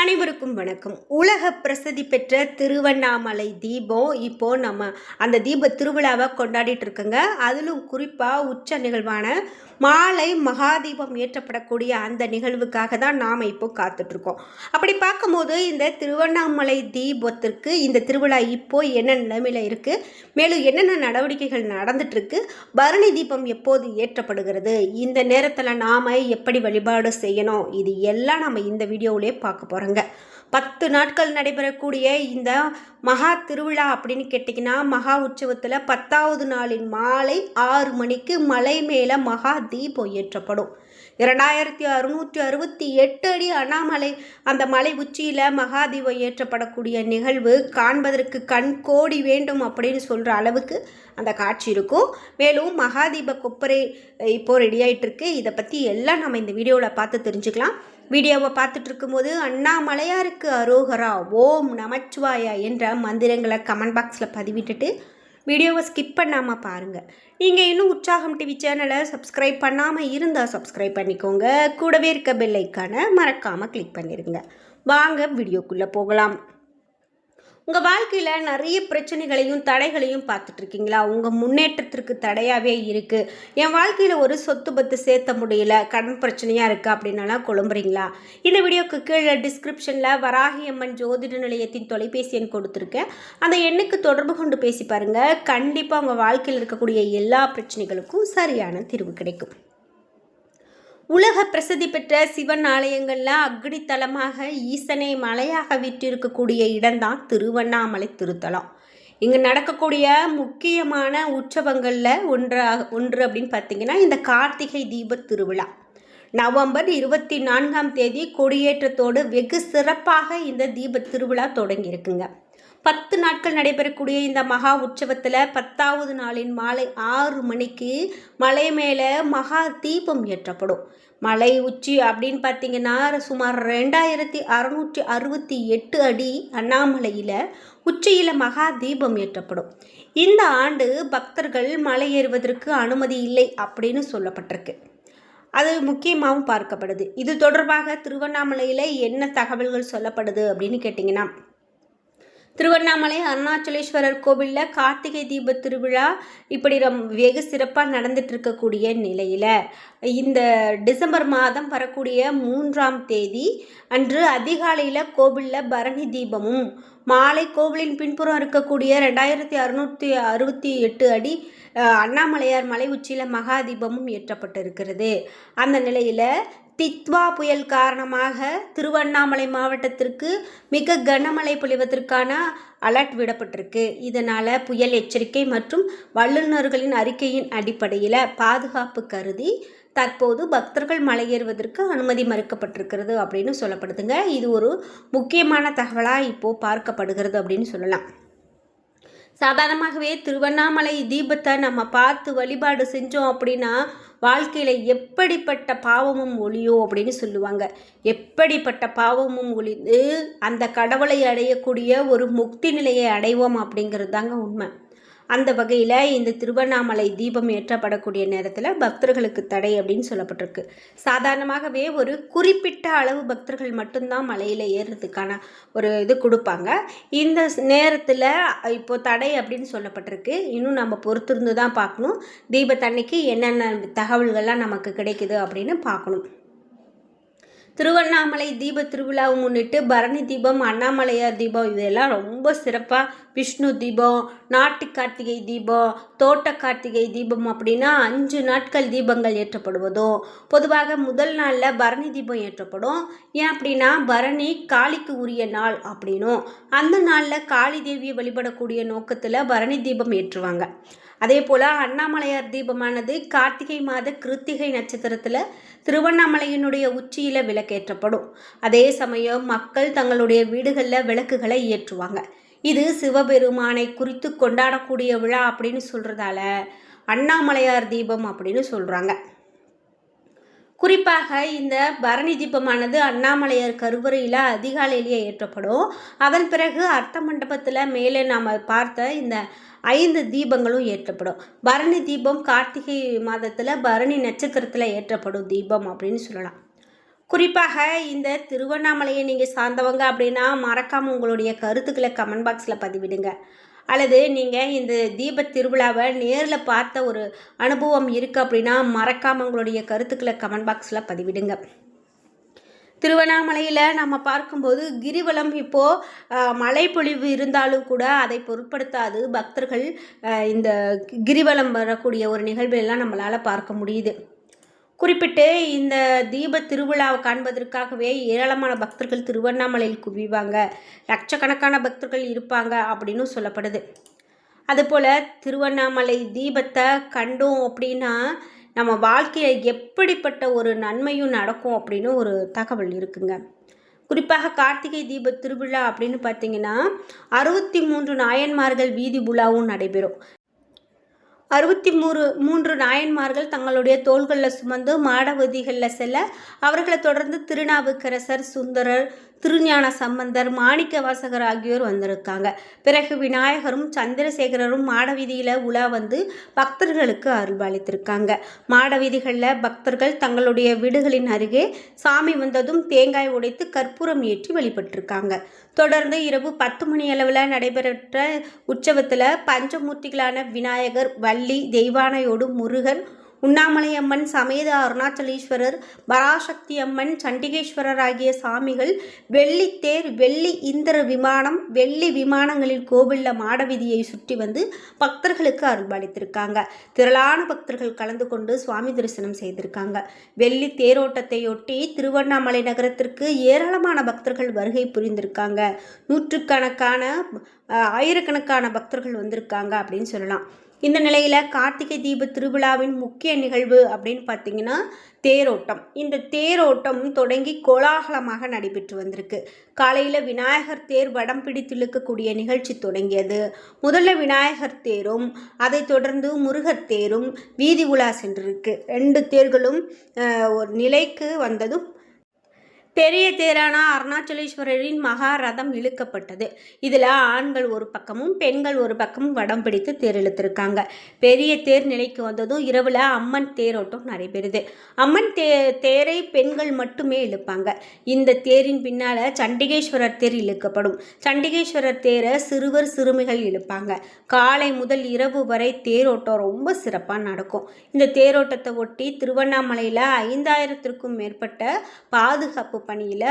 அனைவருக்கும் வணக்கம். உலக பிரசித்தி பெற்ற திருவண்ணாமலை தீபம் இப்போ நம்ம அந்த தீப திருவிழாவை கொண்டாடிட்டு இருக்கோங்க. அதிலும் குறிப்பாக உச்ச நிகழ்வான மாலை மகாதீபம் ஏற்றப்படக்கூடிய அந்த நிகழ்வுக்காக தான் நாம் இப்போ காத்துட்ருக்கோம் அப்படி பார்க்கும்போது இந்த திருவண்ணாமலை தீபத்திற்கு இந்த திருவிழா இப்போ என்ன நிலைமையில் இருக்குது மேலும் என்னென்ன நடவடிக்கைகள் நடந்துட்டுருக்கு பரணி தீபம் எப்போது ஏற்றப்படுகிறது? இந்த நேரத்தில் நாம் எப்படி வழிபாடு செய்யணும்? இது எல்லாம் நம்ம இந்த வீடியோவிலே பார்க்க போகிறோங்க பத்து நாட்கள் நடைபெறக்கூடிய இந்த மகா திருவிழா அப்படின்னு கேட்டிங்கன்னா மகா உற்சவத்தில் பத்தாவது நாளின் மாலை ஆறு மணிக்கு மலை மேலே மகா தீபம் ஏற்றப்படும். இரண்டாயிரத்தி அறுநூற்றி அறுபத்தி எட்டு அடி அண்ணாமலை அந்த மலை உச்சியில் மகாதீபம் ஏற்றப்படக்கூடிய நிகழ்வு காண்பதற்கு கண் கோடி வேண்டும் அப்படின்னு சொல்கிற அளவுக்கு அந்த காட்சி இருக்கும். மேலும் மகாதீப கொப்பரை இப்போது ரெடி ஆகிட்டுருக்கு இதை பற்றி எல்லாம் நம்ம இந்த வீடியோவில் பார்த்து தெரிஞ்சுக்கலாம். வீடியோவை பார்த்துட்டு இருக்கும்போது அண்ணாமலையாருக்கு அரோகரா ஓம் நமச்சிவாயா என்ற மந்திரங்களை கமெண்ட் பாக்ஸில் பதிவிட்டுட்டு வீடியோவை ஸ்கிப் பண்ணாமல் பாருங்கள் நீங்கள் இன்னும் உற்சாகம் டிவி சேனலை சப்ஸ்கிரைப் பண்ணாமல் இருந்தால் சப்ஸ்கிரைப் பண்ணிக்கோங்க. கூடவே இருக்க பெல்லைக்கான மறக்காமல் கிளிக் பண்ணிடுங்க வாங்க வீடியோக்குள்ளே போகலாம். உங்கள் வாழ்க்கையில் நிறைய பிரச்சனைகளையும் தடைகளையும் பார்த்துட்ருக்கீங்களா? உங்கள் முன்னேற்றத்திற்கு தடையாகவே இருக்குது என் வாழ்க்கையில் ஒரு சொத்து பத்து சேர்த்த முடியல கடன் பிரச்சனையாக இருக்குது அப்படின்னாலாம் குழம்புறீங்களா? இந்த வீடியோக்கு கீழே டிஸ்கிரிப்ஷனில் வராகியம்மன் ஜோதிட நிலையத்தின் தொலைபேசி எண் கொடுத்துருக்கேன். அந்த எண்ணுக்கு தொடர்பு கொண்டு பேசி பாருங்கள் கண்டிப்பாக உங்கள் வாழ்க்கையில் இருக்கக்கூடிய எல்லா பிரச்சனைகளுக்கும் சரியான தீர்வு கிடைக்கும். உலக பிரசித்தி பெற்ற சிவன் ஆலயங்களில் அக்னித்தலமாக ஈசனை மலையாக விற்றிருக்கக்கூடிய இடம்தான் திருவண்ணாமலை திருத்தலம். இங்கே நடக்கக்கூடிய முக்கியமான உற்சவங்களில் ஒன்றாக ஒன்று அப்படின்னு பார்த்தீங்கன்னா இந்த கார்த்திகை தீப திருவிழா. நவம்பர் இருபத்தி நான்காம் தேதி கொடியேற்றத்தோடு வெகு சிறப்பாக இந்த தீப திருவிழா தொடங்கியிருக்குங்க. பத்து நாட்கள் நடைபெறக்கூடிய இந்த மகா உற்சவத்தில் பத்தாவது நாளின் மாலை ஆறு மணிக்கு மலை மேலே மகா தீபம் ஏற்றப்படும். மலை உச்சி அப்படின்னு பார்த்தீங்கன்னா சுமார் ரெண்டாயிரத்தி அறநூற்றி அறுபத்தி எட்டு அடி அண்ணாமலையில் உச்சியில் மகா தீபம் ஏற்றப்படும். இந்த ஆண்டு பக்தர்கள் மலை ஏறுவதற்கு அனுமதி இல்லை அப்படின்னு சொல்லப்பட்டிருக்கு. அது முக்கியமாகவும் பார்க்கப்படுது. இது தொடர்பாக திருவண்ணாமலையில் என்ன தகவல்கள் சொல்லப்படுது அப்படின்னு கேட்டிங்கன்னா திருவண்ணாமலை அருணாச்சலேஸ்வரர் கோவிலில் கார்த்திகை தீப திருவிழா இப்படி ரம் வெகு சிறப்பாக நடந்துட்டு இருக்கக்கூடிய நிலையில். இந்த டிசம்பர் மாதம் வரக்கூடிய மூன்றாம் தேதி அன்று அதிகாலையில் கோவிலில் பரணி தீபமும் மாலை கோவிலின் பின்புறம் இருக்கக்கூடிய ரெண்டாயிரத்தி அறுநூற்றி அறுபத்தி எட்டு அடி அண்ணாமலையார் மலை உச்சியில் மகாதீபமும் ஏற்றப்பட்டிருக்கிறது. அந்த நிலையில் தித்வா புயல் காரணமாக திருவண்ணாமலை மாவட்டத்திற்கு மிக கனமழை பொழிவதற்கான அலர்ட் விடப்பட்டிருக்கு. இதனால் புயல் எச்சரிக்கை மற்றும் வல்லுநர்களின் அறிக்கையின் அடிப்படையில் பாதுகாப்பு கருதி தற்போது பக்தர்கள் மலையேறுவதற்கு அனுமதி மறுக்கப்பட்டிருக்கிறது அப்படின்னு சொல்லப்படுதுங்க. இது ஒரு முக்கியமான தகவலாக இப்போது பார்க்கப்படுகிறது அப்படின்னு சொல்லலாம். சாதாரணமாகவே திருவண்ணாமலை தீபத்தை நம்ம பார்த்து வழிபாடு செஞ்சோம் அப்படின்னா வாழ்க்கையில் எப்படிப்பட்ட பாவமும் ஒளியோ அப்படின்னு சொல்லுவாங்க. எப்படிப்பட்ட பாவமும் ஒளிந்து அந்த கடவுளை அடையக்கூடிய ஒரு முக்தி நிலையை அடைவோம் அப்படிங்கிறது தாங்க உண்மை. அந்த வகையில் இந்த திருவண்ணாமலை தீபம் ஏற்றப்படக்கூடிய நேரத்தில் பக்தர்களுக்கு தடை அப்படின்னு சொல்லப்பட்டிருக்கு. சாதாரணமாகவே ஒரு குறிப்பிட்ட அளவு பக்தர்கள் மட்டும்தான் மலையில் ஏறுறதுக்கான ஒரு இது கொடுப்பாங்க. இந்த நேரத்தில் இப்போது தடை அப்படின்னு சொல்லப்பட்டிருக்கு. இன்னும் நம்ம பொறுத்திருந்து தான் பார்க்கணும். தீபத்தன்னைக்கு என்னென்ன தகவல்கள்லாம் நமக்கு கிடைக்குது அப்படின்னு பார்க்கணும். திருவண்ணாமலை தீப திருவிழாவை முன்னிட்டு பரணி தீபம் அண்ணாமலையார் தீபம் இதெல்லாம் ரொம்ப சிறப்பாக விஷ்ணு தீபம் நாட்டு கார்த்திகை தீபம் தோட்ட கார்த்திகை தீபம் அப்படின்னா அஞ்சு நாட்கள் தீபங்கள் ஏற்றப்படுவதும். பொதுவாக முதல் நாளில் பரணி தீபம் ஏற்றப்படும். ஏன் அப்படின்னா பரணி காளிக்கு உரிய நாள் அப்படின்னும். அந்த நாளில் காளி தேவியை வழிபடக்கூடிய நோக்கத்தில் பரணி தீபம் ஏற்றுவாங்க. அதே போல் அண்ணாமலையார் தீபமானது கார்த்திகை மாத கிருத்திகை நட்சத்திரத்தில் திருவண்ணாமலையினுடைய உச்சியில் விளக்கேற்றப்படும். அதே சமயம் மக்கள் தங்களுடைய வீடுகளில் விளக்குகளை ஏற்றுவாங்க. இது சிவபெருமானை குறித்து கொண்டாடக்கூடிய விழா அப்படின்னு சொல்கிறதால அண்ணாமலையார் தீபம் அப்படின்னு சொல்கிறாங்க குறிப்பாக இந்த பரணி தீபமானது அண்ணாமலையார் கருவறையில் அதிகாலையிலேயே ஏற்றப்படும். அதன் பிறகு அர்த்த மண்டபத்தில் மேலே நாம் பார்த்த இந்த ஐந்து தீபங்களும் ஏற்றப்படும். பரணி தீபம் கார்த்திகை மாதத்தில் பரணி நட்சத்திரத்தில் ஏற்றப்படும் தீபம் அப்படின்னு சொல்லலாம். குறிப்பாக இந்த திருவண்ணாமலையை நீங்கள் சார்ந்தவங்க அப்படின்னா மறக்காமல் உங்களுடைய கருத்துக்களை கமெண்ட் பாக்ஸில் பதிவிடுங்க. அல்லது நீங்கள் இந்த தீப திருவிழாவை நேரில் பார்த்த ஒரு அனுபவம் இருக்குது அப்படின்னா மறக்காமல் உங்களுடைய கருத்துக்களை கமெண்ட் பாக்ஸில் பதிவிடுங்க. திருவண்ணாமலையில் நம்ம பார்க்கும்போது கிரிவலம் இப்போது மழை பொழிவு இருந்தாலும் கூட அதை பொருட்படுத்தாது. பக்தர்கள் இந்த கிரிவலம் வரக்கூடிய ஒரு நிகழ்வெல்லாம் நம்மளால் பார்க்க முடியுது. குறிப்பிட்டு இந்த தீப திருவிழாவை காண்பதற்காகவே ஏராளமான பக்தர்கள் திருவண்ணாமலையில் குவிவாங்க. லட்சக்கணக்கான பக்தர்கள் இருப்பாங்க அப்படின்னு சொல்லப்படுது. அதுபோல் திருவண்ணாமலை தீபத்தை கண்டோம் அப்படின்னா நம்ம வாழ்க்கையில் எப்படிப்பட்ட ஒரு நன்மையும் நடக்கும் அப்படின்னு ஒரு தகவல் இருக்குங்க. குறிப்பாக கார்த்திகை தீப திருவிழா அப்படின்னு பார்த்தீங்கன்னா அறுபத்தி மூன்று நாயன்மார்கள் வீதி உலாவும் நடைபெறும். அறுபத்தி மூணு மூன்று நாயன்மார்கள் தங்களுடைய தோள்களில் சுமந்து மாடவதிகளில் செல்ல அவர்களை தொடர்ந்து திருநாவுக்கரசர் சுந்தரர் திருஞான சம்பந்தர் மாணிக்க வாசகர் ஆகியோர் வந்திருக்காங்க. பிறகு விநாயகரும் சந்திரசேகரரும் மாடவீதியில் உலா வந்து பக்தர்களுக்கு அருள்பாலித்திருக்காங்க. மாடவீதிகளில் பக்தர்கள் தங்களுடைய வீடுகளின் அருகே சாமி வந்ததும் தேங்காய் உடைத்து கற்பூரம் ஏற்றி வழிபட்டிருக்காங்க. தொடர்ந்து இரவு பத்து மணி அளவில் நடைபெற்ற உற்சவத்தில் பஞ்சமூர்த்திகளான விநாயகர் வள்ளி தெய்வானையோடு முருகன் உண்ணாமலை அம்மன் சமேத அருணாச்சலீஸ்வரர் பராசக்தி அம்மன் சண்டிகேஸ்வரர் ஆகிய சாமிகள் வெள்ளித்தேர் வெள்ளி இந்திர விமானம் வெள்ளி விமானங்களில் கோவிலில் மாடவீதியை சுற்றி வந்து பக்தர்களுக்கு அருள்பாலித்திருக்காங்க. திரளான பக்தர்கள் கலந்து கொண்டு சுவாமி தரிசனம் செய்திருக்காங்க. வெள்ளி தேரோட்டத்தையொட்டி திருவண்ணாமலை நகரத்திற்கு ஏராளமான பக்தர்கள் வருகை புரிந்திருக்காங்க. நூற்றுக்கணக்கான ஆயிரக்கணக்கான பக்தர்கள் வந்திருக்காங்க அப்படின்னு சொல்லலாம். இந்த நிலையில் கார்த்திகை தீப திருவிழாவின் முக்கிய நிகழ்வு அப்படின்னு பார்த்தீங்கன்னா தேரோட்டம். இந்த தேரோட்டம் தொடங்கி கோலாகலமாக நடைபெற்று வந்திருக்கு. காலையில் விநாயகர் தேர் வடம் பிடித்து இழுக்கக்கூடிய நிகழ்ச்சி தொடங்கியது. முதல்ல விநாயகர் தேரும் அதைத் தொடர்ந்து முருகர் தேரும் வீதி உலா சென்றிருக்கு. ரெண்டு தேர்களும் ஒரு நிலைக்கு வந்ததும் பெரிய தேரான அருணாச்சலேஸ்வரரின் மகா ரதம் இழுக்கப்பட்டது. இதில் ஆண்கள் ஒரு பக்கமும் பெண்கள் ஒரு பக்கமும் வடம் பிடித்து தேர் இழுத்திருக்காங்க. பெரிய தேர் நிலைக்கு வந்ததும் இரவில் அம்மன் தேரோட்டம் நடைபெறுது. அம்மன் தே தேரை பெண்கள் மட்டுமே இழுப்பாங்க. இந்த தேரின் பின்னால் சண்டிகேஸ்வரர் தேர் இழுக்கப்படும். சண்டிகேஸ்வரர் தேரை சிறுவர் சிறுமிகள் இழுப்பாங்க. காலை முதல் இரவு வரை தேரோட்டம் ரொம்ப சிறப்பாக நடக்கும். இந்த தேரோட்டத்தை ஒட்டி திருவண்ணாமலையில் ஐந்தாயிரத்திற்கும் மேற்பட்ட பாதுகாப்பு பணியில்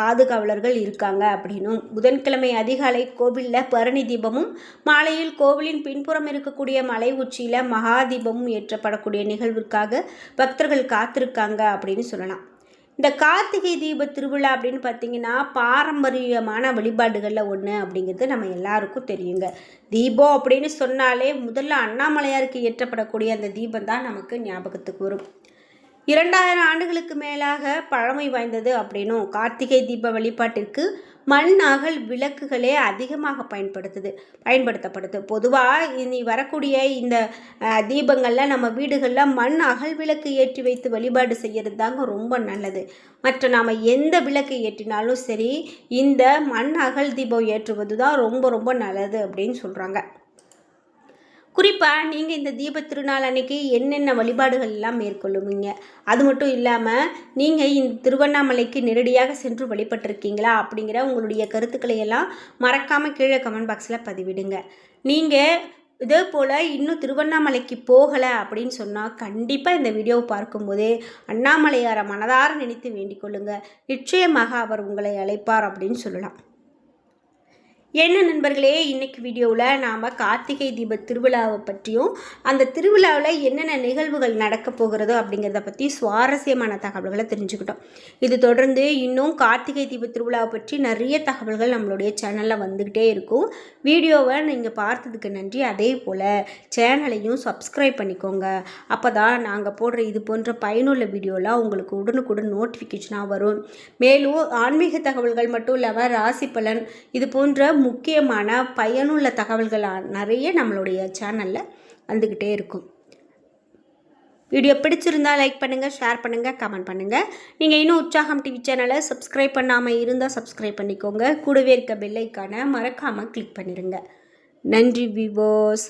பாதுகாவலர்கள் இருக்காங்க அப்படின்னும். புதன்கிழமை அதிகாலை கோவிலில் பரணி தீபமும் மாலையில் கோவிலின் பின்புறம் இருக்கக்கூடிய மலை உச்சியில் மகா தீபமும் ஏற்றப்படக்கூடிய நிகழ்விற்காக பக்தர்கள் காத்திருக்காங்க அப்படின்னு சொல்லலாம். இந்த கார்த்திகை தீப திருவிழா அப்படின்னு பார்த்தீங்கன்னா பாரம்பரியமான வழிபாடுகளில் ஒன்று அப்படிங்கிறது நம்ம எல்லாருக்கும் தெரியுங்க. தீபம் அப்படின்னு சொன்னாலே முதல்ல அண்ணாமலையாருக்கு ஏற்றப்படக்கூடிய அந்த தீபம் தான் நமக்கு ஞாபகத்துக்கு வரும். இரண்டாயிரம் ஆண்டுகளுக்கு மேலாக பழமை வாய்ந்தது அப்படின்னும் கார்த்திகை தீப வழிபாட்டிற்கு மண் அகல் விளக்குகளே அதிகமாக பயன்படுத்துது பயன்படுத்தப்படுது. பொதுவாக இனி வரக்கூடிய இந்த தீபங்களில் நம்ம வீடுகளில் மண் அகல் விளக்கு ஏற்றி வைத்து வழிபாடு செய்கிறது தாங்க ரொம்ப நல்லது. மற்ற நாம் எந்த விளக்கு ஏற்றினாலும் சரி இந்த மண் அகல் தீபம் ஏற்றுவது தான் ரொம்ப ரொம்ப நல்லது அப்படின்னு சொல்கிறாங்க குறிப்பாக நீங்கள் இந்த தீப திருநாள் அன்னைக்கு என்னென்ன வழிபாடுகள் எல்லாம் மேற்கொள்ளுவீங்க? அது மட்டும் இல்லாமல் நீங்கள் இந்த திருவண்ணாமலைக்கு நேரடியாக சென்று வழிபட்டிருக்கீங்களா? அப்படிங்கிற உங்களுடைய கருத்துக்களை எல்லாம் மறக்காமல் கீழே கமெண்ட் பாக்ஸில் பதிவிடுங்க. நீங்கள் இதே போல் இன்னும் திருவண்ணாமலைக்கு போகலை அப்படின்னு சொன்னால் கண்டிப்பாக இந்த வீடியோவை பார்க்கும்போதே அண்ணாமலையாரை மனதார நினைத்து வேண்டிக் கொள்ளுங்கள் நிச்சயமாக அவர் உங்களை அழைப்பார் அப்படின்னு சொல்லலாம். என்ன நண்பர்களே இன்றைக்கி வீடியோவில் நாம் கார்த்திகை தீப திருவிழாவை பற்றியும் அந்த திருவிழாவில் என்னென்ன நிகழ்வுகள் நடக்க போகிறதோ அப்படிங்கிறத பற்றி சுவாரஸ்யமான தகவல்களை தெரிஞ்சுக்கிட்டோம். இது தொடர்ந்து இன்னும் கார்த்திகை தீப திருவிழாவை பற்றி நிறைய தகவல்கள் நம்மளுடைய சேனலில் வந்துக்கிட்டே இருக்கும். வீடியோவை நீங்கள் பார்த்ததுக்கு நன்றி. அதே போல் சேனலையும் சப்ஸ்கிரைப் பண்ணிக்கோங்க. அப்போ தான் நாங்கள் போடுற இது போன்ற பயனுள்ள வீடியோலாம் உங்களுக்கு உடனுக்குடன் நோட்டிஃபிகேஷனாக வரும். மேலும் ஆன்மீக தகவல்கள் மட்டும் இல்லாமல் ராசி பலன் இது போன்ற முக்கியமான பயனுள்ள தகவல்கள் நிறைய நம்மளுடைய சேனலில் வந்துக்கிட்டே இருக்கும். வீடியோ பிடிச்சிருந்தா லைக் பண்ணுங்கள் ஷேர் பண்ணுங்கள் கமெண்ட் பண்ணுங்கள் நீங்கள் இன்னும் உற்சாகம் டிவி சேனலை சப்ஸ்கிரைப் பண்ணாமல் இருந்தால் சப்ஸ்கிரைப் பண்ணிக்கோங்க. கூடவே இருக்க பெல்லைக்கான மறக்காமல் கிளிக் பண்ணிடுங்க நன்றி விவோஸ்